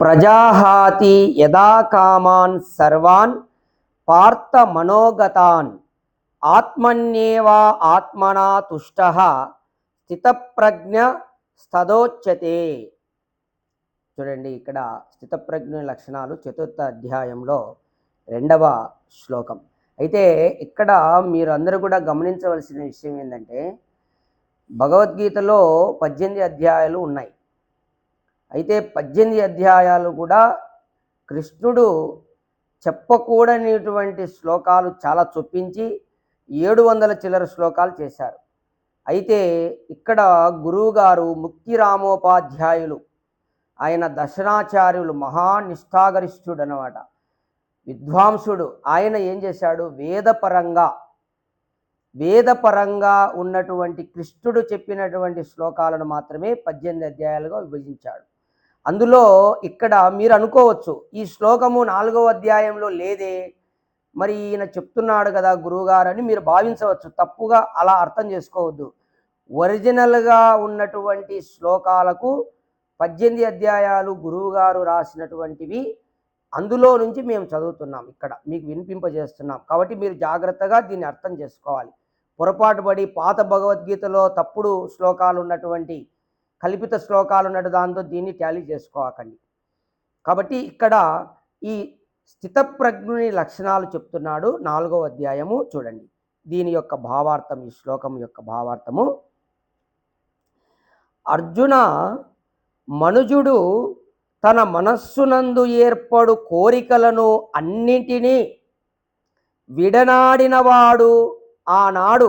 ప్రజాహాతి యదా కామాన్ సర్వాన్ పార్థ మనోగతాన్ ఆత్మన్యేవా ఆత్మనా తుష్ట స్థితప్రజ్ఞ స్థదోచ్యతే చూడండి ఇక్కడ స్థితప్రజ్ఞ లక్షణాలు చతుర్థ అధ్యాయంలో రెండవ శ్లోకం. అయితే ఇక్కడ మీరు అందరూ కూడా గమనించవలసిన విషయం ఏంటంటే భగవద్గీతలో పద్దెనిమిది అధ్యాయాలు ఉన్నాయి. అయితే పద్దెనిమిది అధ్యాయాలు కూడా కృష్ణుడు చెప్పకూడనిటువంటి శ్లోకాలు చాలా చొప్పించి ఏడు వందల చిల్లర శ్లోకాలు చేశారు. అయితే ఇక్కడ గురువుగారు ముక్తి రామోపాధ్యాయులు ఆయన దర్శనాచార్యులు మహానిష్ఠాగరిష్ఠుడు అనమాట విద్వాంసుడు ఆయన ఏం చేశాడు? వేదపరంగా వేదపరంగా ఉన్నటువంటి కృష్ణుడు చెప్పినటువంటి శ్లోకాలను మాత్రమే పద్దెనిమిది అధ్యాయాలుగా విభజించాడు. అందులో ఇక్కడ మీరు అనుకోవచ్చు ఈ శ్లోకము నాలుగవ అధ్యాయంలో లేదే మరి ఈయన చెప్తున్నాడు కదా గురువుగారు అని మీరు భావించవచ్చు తప్పుగా అలా అర్థం చేసుకోవద్దు. ఒరిజినల్గా ఉన్నటువంటి శ్లోకాలకు పద్దెనిమిది అధ్యాయాలు గురువుగారు రాసినటువంటివి అందులో నుంచి మేము చదువుతున్నాం ఇక్కడ మీకు వినిపింపజేస్తున్నాం. కాబట్టి మీరు జాగ్రత్తగా దీన్ని అర్థం చేసుకోవాలి. పొరపాటు పడి పాత భగవద్గీతలో తప్పుడు శ్లోకాలు ఉన్నటువంటి కల్పిత శ్లోకాలు ఉన్నట్టు దాంతో దీన్ని ట్యాలీ చేసుకోకండి. కాబట్టి ఇక్కడ ఈ స్థితప్రజ్ఞుని లక్షణాలు చెప్తున్నాడు నాలుగవ అధ్యాయము చూడండి. దీని యొక్క భావార్థం ఈ శ్లోకం యొక్క భావార్థము. అర్జున మనుజుడు తన మనస్సునందు ఏర్పడు కోరికలను అన్నింటినీ విడనాడినవాడు. ఆనాడు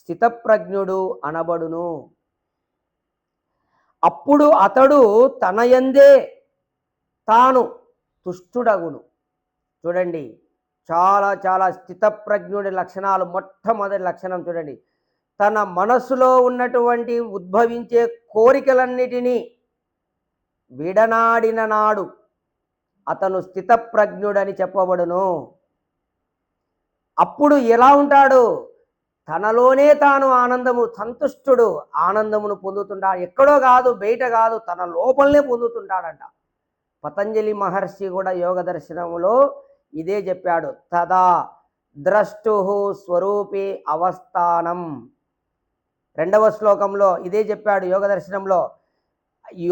స్థితప్రజ్ఞుడు అనబడును. అప్పుడు అతడు తనయందే తాను తుష్టుడగును. చూడండి చాలా చాలా స్థితప్రజ్ఞుడి లక్షణాలు మొట్టమొదటి లక్షణం చూడండి. తన మనసులో ఉన్నటువంటి ఉద్భవించే కోరికలన్నిటినీ విడనాడిన నాడు అతను స్థితప్రజ్ఞుడని చెప్పబడును. అప్పుడు ఎలా ఉంటాడు? తనలోనే తాను ఆనందము సంతుష్టుడు ఆనందమును పొందుతుంటాడు ఎక్కడో కాదు బయట కాదు తన లోపలనే పొందుతుంటాడంట. పతంజలి మహర్షి కూడా యోగ దర్శనములో ఇదే చెప్పాడు. తదా ద్రష్టు స్వరూపి అవస్థానం. రెండవ శ్లోకంలో ఇదే చెప్పాడు యోగ దర్శనంలో.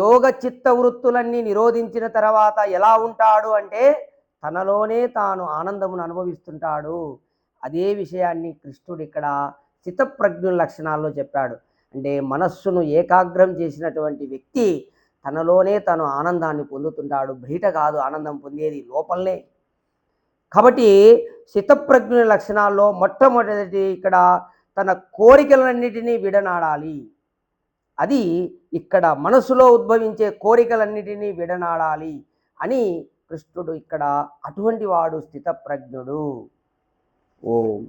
యోగ చిత్త వృత్తులన్నీ నిరోధించిన తర్వాత ఎలా ఉంటాడు అంటే తనలోనే తాను ఆనందమును అనుభవిస్తుంటాడు. అదే విషయాన్ని కృష్ణుడు ఇక్కడ చిత్తప్రజ్ఞుల లక్షణాల్లో చెప్పాడు. అంటే మనస్సును ఏకాగ్రం చేసినటువంటి వ్యక్తి తనలోనే తను ఆనందాన్ని పొందుతుంటాడు. బయట కాదు ఆనందం పొందేది లోపలనే. కాబట్టి చిత్తప్రజ్ఞుల లక్షణాల్లో మొట్టమొదటి ఇక్కడ తన కోరికలన్నిటినీ విడనాడాలి. అది ఇక్కడ మనసులో ఉద్భవించే కోరికలన్నిటినీ విడనాడాలి అని కృష్ణుడు ఇక్కడ అటువంటి వాడు స్థితప్రజ్ఞుడు 哦